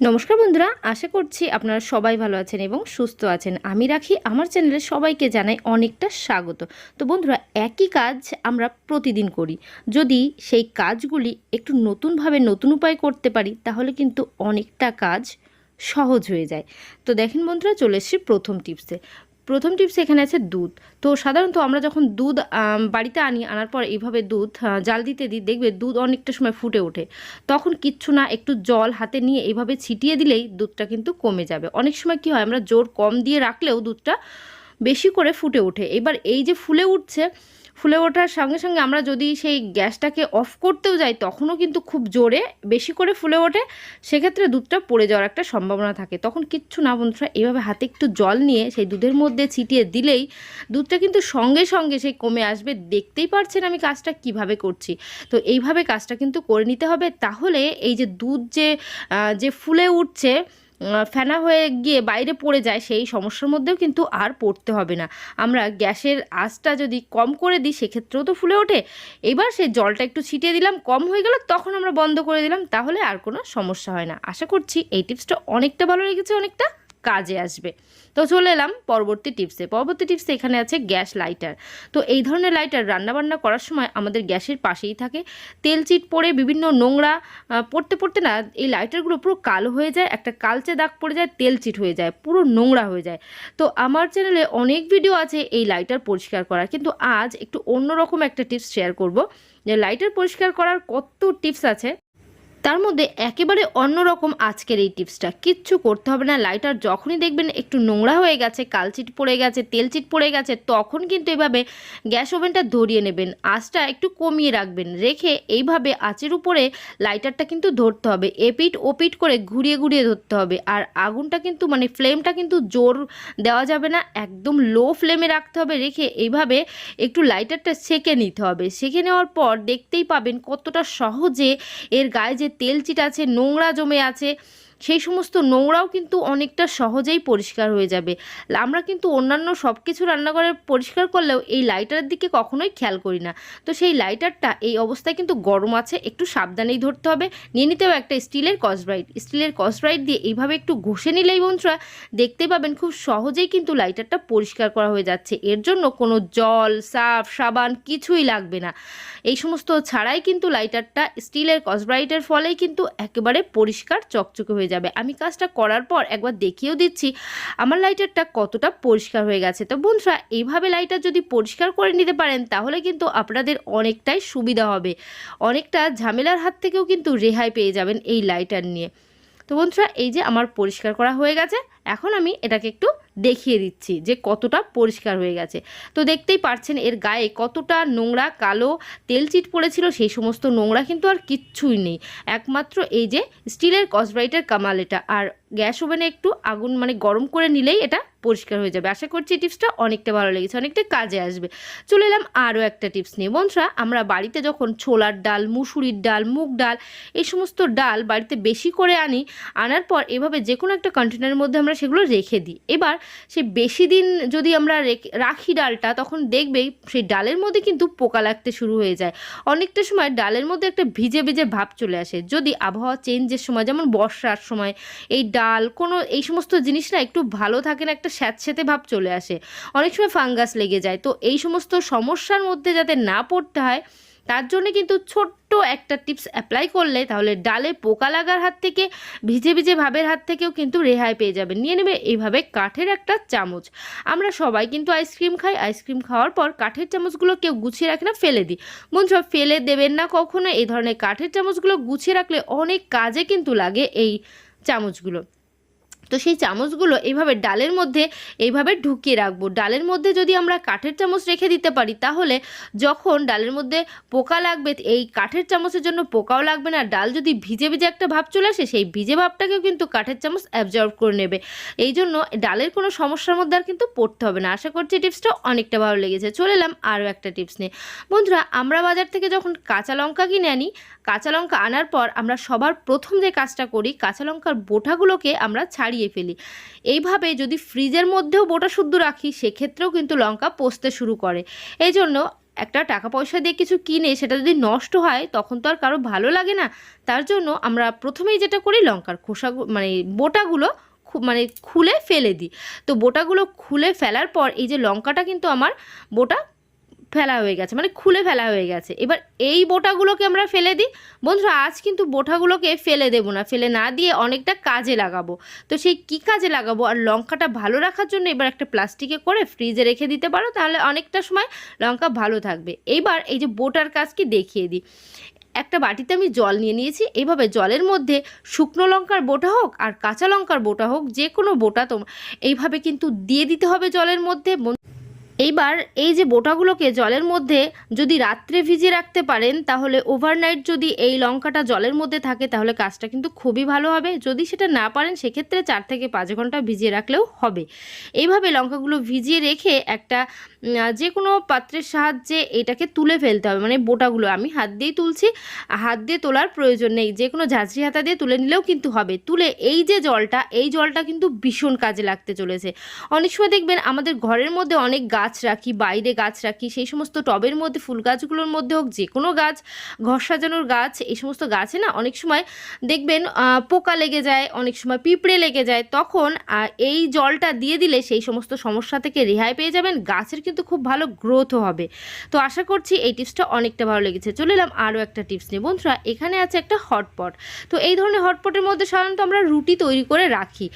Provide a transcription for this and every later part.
নমস্কার বন্ধুরা, আশা করছি আপনারা সবাই ভালো আছেন এবং সুস্থ আছেন। আমি রাখি, আমার চ্যানেলে সবাইকে জানাই অনেকটা স্বাগত। তো বন্ধুরা, একই কাজ আমরা প্রতিদিন করি। যদি সেই কাজগুলি একটু নতুনভাবে নতুন উপায় করতে পারি, তাহলে কিন্তু অনেকটা কাজ সহজ হয়ে যায়। তো দেখেন বন্ধুরা, চলে এসছি প্রথম টিপসে। প্রথম টিপস এখানে আছে দুধ। তো সাধারণত আমরা যখন দুধ বাড়িতে আনি, আনার পর এইভাবে দুধ জাল দিতে দিই, দেখবে দুধ অনেকটা সময় ফুটে ওঠে। তখন কিচ্ছু না, একটু জল হাতে নিয়ে এইভাবে ছিটিয়ে দিলেই দুধটা কিন্তু কমে যাবে। অনেক সময় কি হয়, আমরা জোর কম দিয়ে রাখলেও দুধটা বেশি করে ফুটে ওঠে। এবার এই যে ফুলে উঠছে ফুলে ওঠার সঙ্গে সঙ্গে আমরা যদি সেই গ্যাসটাকে অফ করতেও যাই, তখনও কিন্তু খুব জোরে বেশি করে ফুলে ওঠে। সেক্ষেত্রে দুধটা পড়ে যাওয়ার একটা সম্ভাবনা থাকে। তখন কিচ্ছু না বন্ধুরা এইভাবে হাতে একটু জল নিয়ে সেই দুধের মধ্যে ছিটিয়ে দিলেই দুধটা কিন্তু সঙ্গে সঙ্গে সেই কমে আসবে। দেখতেই পারছেন আমি কাজটা কীভাবে করছি। তো এইভাবে কাজটা কিন্তু করে নিতে হবে। তাহলে এই যে দুধ যে যে ফুলে উঠছে ফেনা হয়ে গিয়ে বাইরে পড়ে যায়, সেই সমস্যার মধ্যেও কিন্তু আর পড়তে হবে না। আমরা গ্যাসের আঁচটা যদি কম করে দিই, সেক্ষেত্রেও তো ফুলে ওঠে। এবার সেই জলটা একটু ছিটিয়ে দিলাম, কম হয়ে গেল, তখন আমরা বন্ধ করে দিলাম, তাহলে আর কোনো সমস্যা হয় না। আশা করছি এই টিপসটা অনেকটা ভালো লেগেছে, অনেকটা। কাজে আসবে। তো চলে এলাম পরবর্তী টিপসে। পরবর্তী টিপসে এখানে আছে গ্যাস লাইটার। তো এই ধরনের লাইটার রান্নাবান্না করার সময় আমাদের গ্যাসের পাশেই থাকে। তেল চিট পড়ে বিভিন্ন নোংরা পড়তে পড়তে না এই লাইটারগুলো পুরো কালো হয়ে যায়, একটা কালচে দাগ পড়ে যায়, তেল চিট হয়ে যায়, পুরো নোংরা হয়ে যায়। তো আমার চ্যানেলে অনেক ভিডিও আছে এই লাইটার পরিষ্কার করা কিন্তু আজ একটু অন্যরকম একটা টিপস শেয়ার করব যে লাইটার পরিষ্কার করার কত টিপস আছে? তার মধ্যে একেবারে অন্যরকম আজকের এই টিপসটা। কিচ্ছু করতে হবে না লাইটার যখনই দেখবেন একটু নোংরা হয়ে গেছে, কালচিট পড়ে গেছে, তেলচিট পড়ে গেছে, তখন কিন্তু এভাবে গ্যাস ওভেনটা ধরিয়ে নেবেন। আঁচটা একটু কমিয়ে রাখবেন, রেখে এইভাবে আঁচের উপরে লাইটারটা কিন্তু ধরতে হবে। এপিট ওপিট করে ঘুরিয়ে ঘুরিয়ে ধরতে হবে। আর আগুনটা কিন্তু মানে ফ্লেমটা কিন্তু জোর দেওয়া যাবে না, একদম লো ফ্লেমে রাখতে হবে, রেখে এইভাবে একটু লাইটারটা সেকে নিতে হবে। সেকে নেওয়ার পর দেখতেই পাবেন কতটা সহজে এর গায়ে যে তেল চিট আছে নোংরা জমে আছে। সেই সমস্ত নোংরাও কিন্তু অনেকটা সহজেই পরিষ্কার হয়ে যাবে। আমরা কিন্তু অন্যান্য সব কিছু রান্নাঘরে পরিষ্কার করলেও এই লাইটারের দিকে কখনোই খেয়াল করি না। তো সেই লাইটারটা এই অবস্থায় কিন্তু গরম আছে, একটু সাবধানেই ধরতে হবে। নিয়ে নিতে হবে একটা স্টিলের কসব্রাইট স্টিলের কসব্রাইট দিয়ে এইভাবে একটু ঘষে নিলেই বন্ধুরা দেখতে পাবেন খুব সহজেই কিন্তু লাইটারটা পরিষ্কার করা হয়ে যাচ্ছে। এর জন্য কোনো জল সার্ফ সাবান কিছুই লাগবে না। এই সমস্ত ছাড়াই কিন্তু লাইটারটা স্টিলের কসব্রাইটের ফলেই কিন্তু একেবারে পরিষ্কার, চকচকে হয়ে যাবে। আমি কাজটা করার পর একবার দেখিয়েও দিচ্ছি, আমার লাইটারটা কতটা পরিষ্কার হয়ে গেছে। তো বন্ধুরা, এইভাবে লাইটার যদি পরিষ্কার করে নিতে পারেন, তাহলে কিন্তু আপনাদের অনেকটাই সুবিধা হবে। অনেকটা ঝামেলার হাত থেকেও কিন্তু রেহাই পেয়ে যাবেন এই লাইটার নিয়ে। তো বন্ধুরা, এই যে আমার পরিষ্কার করা হয়ে গেছে, এখন আমি এটাকে একটু দেখিয়ে দিচ্ছি যে কতটা পরিষ্কার হয়ে গেছে। তো দেখতেই পারছেন এর গায়ে কতটা নোংরা কালো তেল চিট পড়েছিল, সেই সমস্ত নোংরা কিন্তু আর কিচ্ছুই নেই। একমাত্র এই যে স্টিলের কসব্রাইটের কামাল এটা। আর গ্যাস ওভেনে একটু আগুন মানে গরম করে নিলেই এটা পরিষ্কার হয়ে যাবে। আশা করছি টিপসটা অনেকটা ভালো লেগেছে, অনেকটা কাজে আসবে। চলে এলাম আরও একটা টিপস নিয়ে। বন্ধুরা, আমরা বাড়িতে যখন ছোলার ডাল, মুসুরির ডাল, মুগ ডাল এই সমস্ত ডাল বাড়িতে বেশি করে আনি, আনার পর এভাবে যে কোনো একটা কন্টেনারের মধ্যে আমরা সেগুলো রেখে দিই। এবার সেই বেশি দিন যদি আমরা রাখি ডালটা, তখন দেখবে সেই ডালের মধ্যে কিন্তু পোকা লাগতে শুরু হয়ে যায়। অনেকটা সময় ডালের মধ্যে একটা ভিজে ভিজে ভাব চলে আসে। যদি আবহাওয়া চেঞ্জের সময়, যেমন বর্ষার সময়, এই ডাল, কোনো, এই সমস্ত জিনিস না একটু ভালো থাকে না, একটা স্যাঁতস্যাঁতে ভাব চলে আসে। অনেক সময় ফাঙ্গাস লেগে যায়। তো এই সমস্ত সমস্যার মধ্যে যাতে না পড়তে হয় তার জন্য কিন্তু ছোট্ট একটা টিপস অ্যাপ্লাই করলে তাহলে ডালে পোকা লাগার হাত থেকে, ভিজে ভিজে ভাবের হাত থেকেও কিন্তু রেহাই পেয়ে যাবে নিয়ে নেবে এইভাবে কাঠের একটা চামচ। আমরা সবাই কিন্তু আইসক্রিম খাই। আইসক্রিম খাওয়ার পর কাঠের চামচগুলো কেউ গুছিয়ে রাখে না, ফেলে দিই। বন্ধুরা ফেলে দেবেন না কখনো। এই ধরনের কাঠের চামচগুলো গুছিয়ে রাখলে অনেক কাজে কিন্তু লাগে এই চামচগুলো। তো সেই চামচগুলো এইভাবে ডালের মধ্যে এইভাবে ঢুকিয়ে রাখব। ডালের মধ্যে যদি আমরা কাঠের চামচ রেখে দিতে পারি, তাহলে যখন ডালের মধ্যে পোকা লাগবে, এই কাঠের চামচের জন্য পোকাও লাগবে না, ডাল যদি ভিজে ভিজে একটা ভাব চলে আসে, সেই ভিজে ভাবটাকেও কিন্তু কাঠের চামচ অ্যাবজর্ব করে নেবে। এই জন্য ডালের কোনো সমস্যার মধ্যে আর কিন্তু পড়তে হবে না। আশা করছি টিপসটা অনেকটা ভালো লেগেছে। চলে এলাম আরও একটা টিপস নিয়ে। বন্ধুরা, আমরা বাজার থেকে যখন কাঁচা লঙ্কা কিনে আনি, কাঁচা লঙ্কা আনার পর আমরা সবার প্রথম যে কাজটা করি, কাঁচা লঙ্কার বোটাগুলোকে আমরা ছাড়িয়ে ফেলি। এইভাবে যদি ফ্রিজের মধ্যেও বোটা শুদ্ধ রাখি, সেক্ষেত্রেও কিন্তু লঙ্কা পচতে শুরু করে। এই জন্য একটা টাকা পয়সা দিয়ে কিছু কিনে সেটা যদি নষ্ট হয়, তখন তো আর কারও ভালো লাগে না। তার জন্য আমরা প্রথমেই যেটা করি, লঙ্কার খোসা মানে বোটাগুলো মানে খুলে ফেলে দিই। তো বোটাগুলো খুলে ফেলার পর এই যে লঙ্কাটা কিন্তু আমার বোটা ফেলা হয়ে গেছে মানে খুলে ফেলা হয়ে গেছে। এবার এই বোটাগুলোকে আমরা ফেলে দিই। বন্ধুরা, আজ কিন্তু বোটাগুলোকে ফেলে দেবো না, ফেলে না দিয়ে অনেকটা কাজে লাগাবো। তো সেই কী কাজে লাগাবো? আর লঙ্কাটা ভালো রাখার জন্য এবার একটা প্লাস্টিকে করে ফ্রিজে রেখে দিতে পারো, তাহলে অনেকটা সময় লঙ্কা ভালো থাকবে। এইবার এই যে বোটার কাজকে দেখিয়ে দিই। একটা বাটিতে আমি জল নিয়ে নিয়েছি এইভাবে জলের মধ্যে শুকনো লঙ্কার বোটা হোক আর কাঁচা লঙ্কার বোটা হোক, যে কোনো বোটা তো এইভাবে কিন্তু দিয়ে দিতে হবে জলের মধ্যে। এইবার এই যে বোটাগুলোকে জলের মধ্যে যদি রাত্রে ভিজিয়ে রাখতে পারেন, তাহলে ওভারনাইট যদি এই লঙ্কাটা জলের মধ্যে থাকে, তাহলে কাজটা কিন্তু খুবই ভালো হবে। যদি সেটা না পারেন, সেক্ষেত্রে চার থেকে পাঁচ ঘণ্টা ভিজিয়ে রাখলেও হবে। এইভাবে লঙ্কাগুলো ভিজিয়ে রেখে একটা যে কোনো পাত্রের সাহায্যে এটাকে তুলে ফেলতে হবে। মানে বোটাগুলো আমি হাত দিয়েই তুলছি, হাত দিয়ে তোলার প্রয়োজন নেই। যে কোনো ঝাঁঝরি হাতা দিয়ে তুলে নিলেও কিন্তু হবে। তুলে এই যে জলটা, এই জলটা কিন্তু ভীষণ কাজে লাগতে চলেছে। অনেক সময় দেখবেন আমাদের ঘরের মধ্যে অনেক গাছ রাখি, বাইরে গাছ রাখি, সেই সমস্ত টবের মধ্যে, ফুল গাছগুলোর মধ্যে হোক যে কোনো গাছ, ঘর সাজানোর গাছ, এই সমস্ত গাছে না অনেক সময় দেখবেন পোকা লেগে যায়, অনেক সময় পিঁপড়ে লেগে যায়, তখন এই জলটা দিয়ে দিলে সেই সমস্ত সমস্যা থেকে রেহাই পেয়ে যাবেন, গাছের কিন্তু খুব ভালো গ্রোথও হবে। তো আশা করছি এই টিপসটা অনেকটা ভালো লেগেছে। চলে এলাম আরও একটা টিপস নিয়ে। বন্ধুরা, এখানে আছে একটা হটপট। তো এই ধরনের হটপটের মধ্যে সাধারণত আমরা রুটি তৈরি করে রাখি।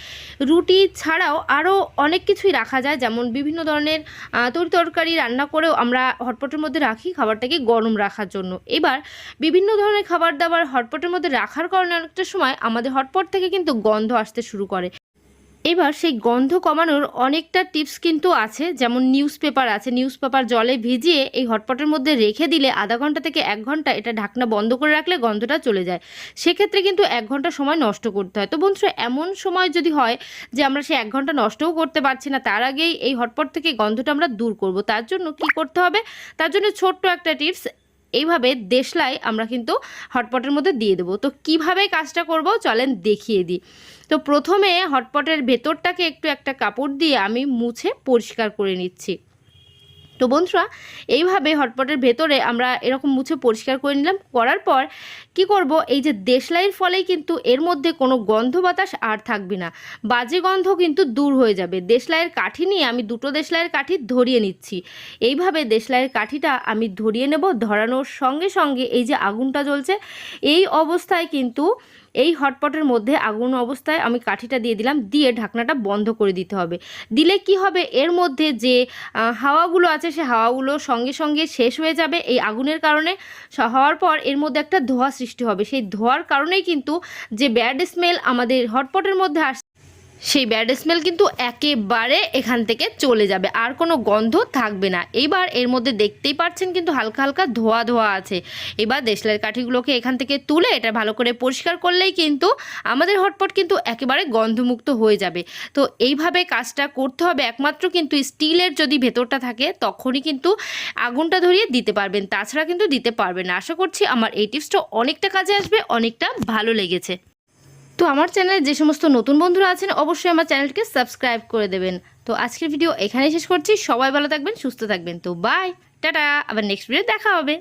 রুটি ছাড়াও আরও অনেক কিছুই রাখা যায়, যেমন বিভিন্ন ধরনের আহ, তরি তরকারি রান্না করেও আমরা হটপটের মধ্যে রাখি খাবারটাকে গরম রাখার জন্য। এবার বিভিন্ন ধরনের খাবার দাবার হটপটের মধ্যে রাখার কারণে অনেকটা সময় আমাদের হটপট থেকে কিন্তু গন্ধ আসতে শুরু করে। এবার সেই গন্ধ কমানোর অনেকটা টিপস কিন্তু আছে, যেমন নিউজ পেপার আছে। নিউজ পেপার জলে ভিজিয়ে এই হটপটের মধ্যে রেখে দিলে আধা ঘণ্টা থেকে এক ঘণ্টা এটা ঢাকনা বন্ধ করে রাখলে গন্ধটা চলে যায়। সেক্ষেত্রে কিন্তু এক ঘণ্টা সময় নষ্ট করতে হয়। তো বন্ধুরা, এমন সময় যদি হয় যে আমরা সে এক ঘণ্টা নষ্টও করতে পারছি না, তার আগেই এই হটপট থেকে গন্ধটা আমরা দূর করব। তার জন্য কি করতে হবে? তার জন্য ছোট্ট একটা টিপস, এইভাবে দেশলাই আমরা কিন্তু হটপটের মধ্যে দিয়ে দেবো। তো কীভাবে কাজটা করব? চলেন দেখিয়ে দিই। তো প্রথমে হটপটের ভেতরটাকে একটু একটা কাপড় দিয়ে আমি মুছে পরিষ্কার করে নিচ্ছি। তো বন্ধুরা, এইভাবে হটপটের ভেতরে আমরা এরকম মুছে পরিষ্কার করে নিলাম। করার পর কি করব? এই যে দেশলাইয়ের ফলেই কিন্তু এর মধ্যে কোনো গন্ধ বাতাস আর থাকবে না। বাজে গন্ধ কিন্তু দূর হয়ে যাবে। দেশলাইয়ের কাঠি নিয়ে আমি দুটো দেশলাইয়ের কাঠি ধরিয়ে নিচ্ছি। এইভাবে দেশলাইয়ের কাঠিটা আমি ধরিয়ে নেব। ধরানোর সঙ্গে সঙ্গে এই যে আগুনটা জ্বলছে, এই অবস্থায় কিন্তু এই হটপটের মধ্যে আগুন অবস্থায় আমি কাঠিটা দিয়ে দিলাম, দিয়ে ঢাকনাটা বন্ধ করে দিতে হবে। দিলে কি হবে? এর মধ্যে যে হাওয়াগুলো আছে, সে হাওয়াগুলো সঙ্গে সঙ্গে শেষ হয়ে যাবে। এই আগুনের কারণে হওয়ার পর এর মধ্যে একটা ধোঁয়া সৃষ্টি হবে। সেই ধোয়ার কারণেই কিন্তু যে ব্যাড স্মেল আমাদের হটপটের মধ্যে আস সেই ব্যাড স্মেল কিন্তু একেবারে এখান থেকে চলে যাবে, আর কোনো গন্ধ থাকবে না। এইবার এর মধ্যে দেখতেই পাচ্ছেন কিন্তু হালকা হালকা ধোয়া ধোয়া আছে। এবার দেশলাইয়ের কাঠিগুলোকে এখান থেকে তুলে এটা ভালো করে পরিষ্কার করলেই কিন্তু আমাদের হটপট কিন্তু একেবারে গন্ধমুক্ত হয়ে যাবে। তো এইভাবে কাজটা করতে হবে, একমাত্র কিন্তু স্টিলের যদি ভেতরটা থাকে তখনই কিন্তু আগুনটা ধরিয়ে দিতে পারবেন, তাছাড়া কিন্তু দিতে পারবেন আশা করছি আমার এই টিপসটা অনেকটা কাজে আসবে, অনেকটা ভালো লেগেছে। তো আমার চ্যানেলে যে সমস্ত নতুন বন্ধুরা আছেন, অবশ্যই আমার চ্যানেলটিকে সাবস্ক্রাইব করে দেবেন। তো আজকের ভিডিও এখানেই শেষ করছি। সবাই ভালো থাকবেন, সুস্থ থাকবেন। তো বাই টাটা। আবার নেক্সট ভিডিও দেখা হবে।